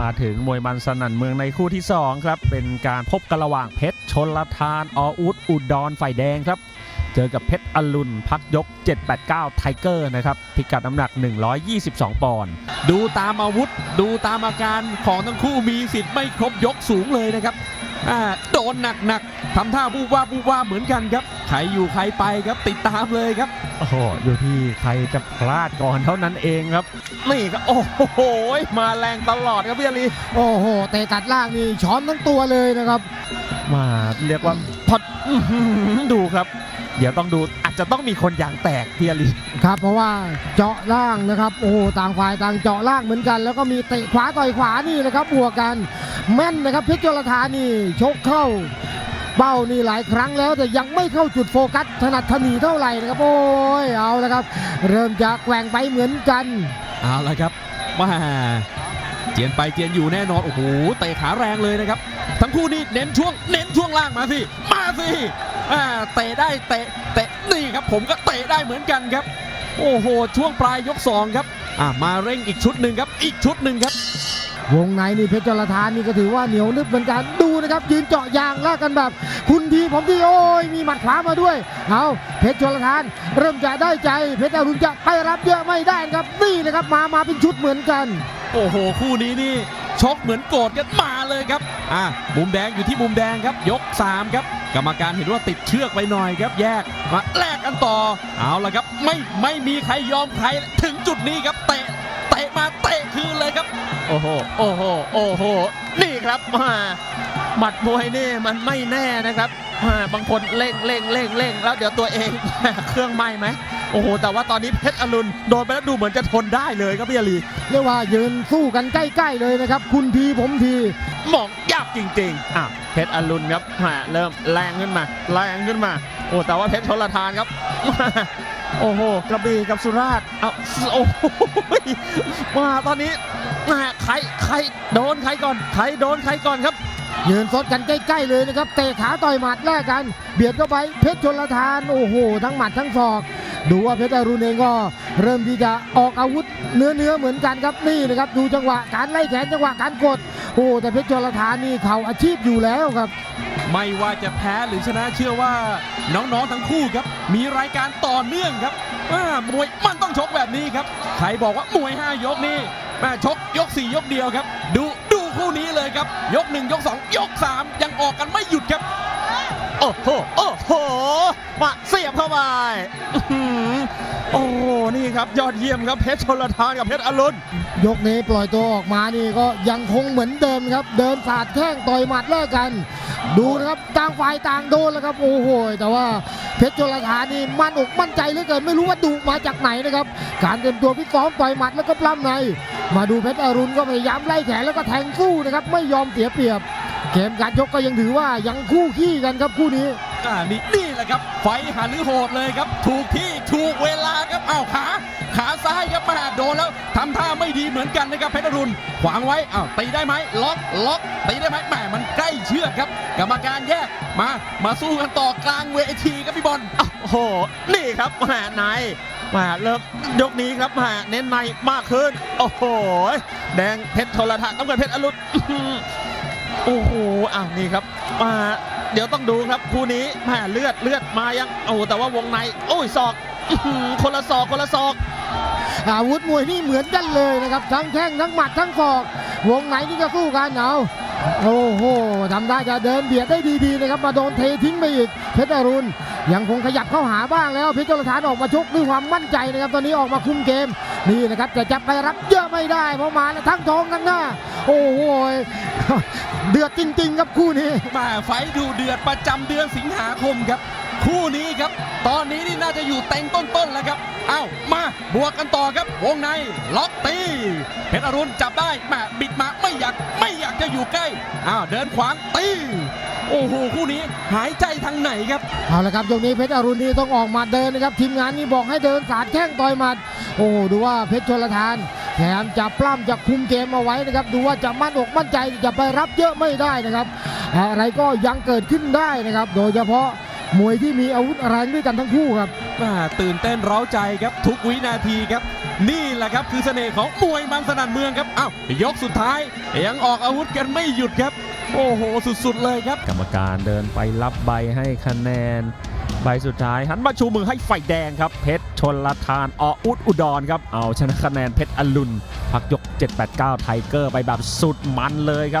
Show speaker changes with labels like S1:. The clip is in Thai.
S1: มาถึงมวยมันสนั่นเมืองในคู่ที่ 2 ครับ เป็นการพบกันระหว่างเพชรชนลทานออุดอุดรฝ่ายแดงครับ เจอกับเพชรอรุณพักยก 789 ไทเกอร์นะครับ พิกัดน้ำหนัก 122 ปอนด์
S2: ดูตามอาวุธ ดูตามอาการของทั้งคู่มีสิทธิ์ไม่ครบยกสูงเลยนะครับอ่าโดนหนักๆทำท่าบูบว่าบูบว่าเหมือนกันครับ ใครอยู่ใครไปครับติดตามเลยครับ
S1: โอ้โหอยู่ที่ใครจะพลาดก่อนเท่านั้นเองครับ นี่ครับโอ้โหมาแรงตลอดครับพี่อาลี
S3: โอ้โหเตะตัดล่างนี่ช้อนทั้งตัวเลยนะครับ
S1: มาเรียกว่าพอดอื้อหือดูครับ เดี๋ยวต้องดูอาจจะต้องมีคนยางแตกพี่อาลี
S3: ครับ เพราะว่าเจาะล่างนะครับโอ้โหต่างฝ่ายต่างเจาะล่างเหมือนกัน แล้วก็มีเตะขวาต่อยขวานี่นะครับบวกกันแม่นนะครับเพชรจรธานี่ชกเข้า เป้านี่หลายครั้งแล้วแต่ยังไม่เข้าจุดโฟกัสถนัดถนีเท่าไหร่นะครับโอ้ยเอาล้วครับ เริ่มจะแกว่งไปเหมือนกัน
S2: เอาละครับมาเจียนไปเจียนอยู่แน่นอนโอ้โหเตะขาแรงเลยนะครับ ทั้งคู่นี่เน้นช่วงเน้นช่วงล่างมาสิมาสิอ่าเตะได้เตะเตะนี่ครับ ผมก็เตะได้เหมือนกันครับ โอ้โหช่วงปลายยกสองครับอ่ามาเร่งอีกชุดหนึ่งครับ อีกชุดหนึ่งครับ
S3: วงในนี่เพชรจรธานี่ก็ถือว่าเหนียวนึบเหมือนกันดูนะครับ ยืนเจาะยางลากกันแบบ คุณทีผมทีโอ้ยมีหมัดขวามาด้วยเอาเพชรจรธาน เริ่มจะได้ใจ เพชรอรุณจะไปรับเยอะไม่ได้ครับนี่นะครับมามาเป็นชุดเหมือนกัน
S2: โอ้โห คู่นี้นี่ชกเหมือนโกรธกันมาเลยครับอะมุมแดงอยู่ที่มุมแดงครับ ยก 3 ครับ กรรมการเห็นว่าติดเชือกไปหน่อยครับ แยกมาแลกกันต่อ เอาละครับ ไม่ไม่มีใครยอมใครถึงจุดนี้ครับเตะเตะมาเตะคืนเลยครับ
S1: โอ้โห โอ้โห โอ้โห นี่ครับมาหมัดมวยนี่มันไม่แน่นะครับมาบางคนเร่งเร่งเร่งเร่งแล้วเดี๋ยวตัวเองเครื่องไหม้ไหมโอ้โห แต่ว่าตอนนี้เพชรอรุณโดนไปแล้วดูเหมือนจะทนได้เลยครับพี่อาลี
S3: เรียกว่ายืนสู้กันใกล้ๆเลยนะครับ คุณทีผมที
S1: มองยากจริงๆอะเพชรอรุณครับมาเริ่มแรงขึ้นมา แรงขึ้นมา โอ้แต่ว่าเพชรชลทานครับโอ้โหกระบี่กับสุราษฎร์เอาโอ้โหมาตอนนี้ มาใครใครโดนใครก่อนใครโดนใครก่อนครับ
S3: ยืนสดกันใกล้ๆเลยนะครับเตะขาต่อยหมัดแลกกัน เบียดเข้าไปเพชรชนลทานโอ้โหทั้งหมัดทั้งศอก ดูว่าเพชรอรุณเองก็เริ่มที่จะออกอาวุธเนื้อเนื้อๆเหมือนกันครับนี่นะครับดูจังหวะการไล่แขนจังหวะการกดโอ้แต่เพชรชนลทานนี่เขาอาชีพอยู่แล้วครับ
S2: ไม่ว่าจะแพ้หรือชนะเชื่อว่าน้องๆทั้งคู่ครับ มีรายการต่อเนื่องครับอ่ามวยมันต้องชกแบบนี้ครับ ใครบอกว่ามวย 5 ยกนี่ แม่ชกยก 4 ยกเดียวครับ ดูดูคู่นี้เลยครับ ยก 1 ยก 2 ยก 3 ยังออกกันไม่หยุดครับ
S1: โอ้โหโอ้โหมาเสียบเข้าไปอื้อหือโอ้โหนี่ครับยอดเยี่ยมครับเพชรชลทานกับเพชรอรุณ
S3: ยกนี้ปล่อยตัวออกมานี่ก็ยังคงเหมือนเดิมครับ เดินสาดแข้งต่อยหมัดแลกกัน ดูนะครับต่างฝ่ายต่างโดนแล้วครับโอ้โหแต่ว่า เพชรจรธานี่มั่นอกมั่นใจเหลือเกินไม่รู้ว่าดุมาจากไหนนะครับ การเตรียมตัวพิตซ้อมต่อยหมัดแล้วก็ปล้ำใน มาดูเพชรอรุณก็พยายามไล่แขนแล้วก็แทงสู้นะครับไม่ยอมเสียเปรียบ เกมการชกก็ยังถือว่ายังคู่ขี้กันครับคู่นี้
S2: อ่านี่นี่แหละครับ ไฟหันหรือโหดเลยครับ ถูกที่ถูกเวลาครับอ้าวขาขาซ้ายครับมาโดนแล้วทำท่าไม่ดีเหมือนกันนะครับเพชรอรุณขวางไว้อ้าวตีได้ไหมล็อกล็อกตีได้ไหมแหมมันใกล้เชือกครับ กรรมการแยกมามาสู้กันต่อกลางเวทีครับพี่บอล
S1: โอ้โหนี่ครับแหมาในมาเริ่มยกนี้ครับมาเน้นในมากขึ้น โอ้โห แดงเพชรโทรทัศน์น้ำเงินเพชรอรุณโอ้โหอะนี่ครับมา เดี๋ยวต้องดูครับคู่นี้แมาเลือดเลือดมายังโอ้แต่ว่าวงในโอ้ยศอกคนละศอกคนละศอก
S3: อาวุธมวยนี่เหมือนกันเลยนะครับ ทั้งแข้งทั้งหมัดทั้งศอก วงไหนนี่ก็สู้กันเอาโอ้โหทำได้จะเดินเบียดได้ดีๆนะครับมาโดนเททิ้งไปอีกเพชรอรุณยังคงขยับเข้าหาบ้างแล้วเพชรจรฐานออกมาชกด้วยความมั่นใจนะครับ ตอนนี้ออกมาคุมเกมนี่นะครับจะจับไปรับเยอะไม่ได้เพราะมาแล้วทั้งท้องทั้งหน้าโอ้โหเดือดจริง ๆ ครับคู่นี้
S2: มาไฟดูเดือดประจำเดือนสิงหาคมครับ คู่นี้ครับ ตอนนี้นี่น่าจะอยู่เต็งต้นๆแล้วครับเอ้ามาบวกกันต่อครับ วงในล็อกตีเพชรอรุณจับได้แหมาบิดมาไม่อยากไม่อยากจะอยู่ใกล้อ้าวเดินขวางตีโอ้โหคู่นี้หายใจทางไหนครับ
S3: เอาละครับตรงนี้เพชรอรุณนี่ต้องออกมาเดินนะครับ ทีมงานนี่บอกให้เดินสาดแข้งต่อยหมัด โอ้โหดูว่าเพชรชนลทาน แถมจะปล้ำจะคุมเกมเอาไว้นะครับ ดูว่าจะมั่นอกมั่นใจจะไปรับเยอะไม่ได้นะครับ อะไรก็ยังเกิดขึ้นได้นะครับ โดยเฉพาะมวยที่มีอาวุธแรงด้วยกันทั้งคู่ครับ
S2: ตื่นเต้นร้าใจครับทุกวินาทีครับ นี่แหละครับคือเสน่ห์ของมวยบางสนันเมืองครับอ้าวยกสุดท้าย ยังออกอาวุธกันไม่หยุดครับ โอ้โห สุดๆเลยครับ
S1: กรรมการเดินไปรับใบให้คะแนน ใบสุดท้ายหันมาชูมือให้ไฟแดงครับเพชร ชนละทานออุดอุดรครับเอาชนะคะแนนเพชรอลุนพักยก 789 ไทเกอร์ไปแบบสุดมันเลยครับ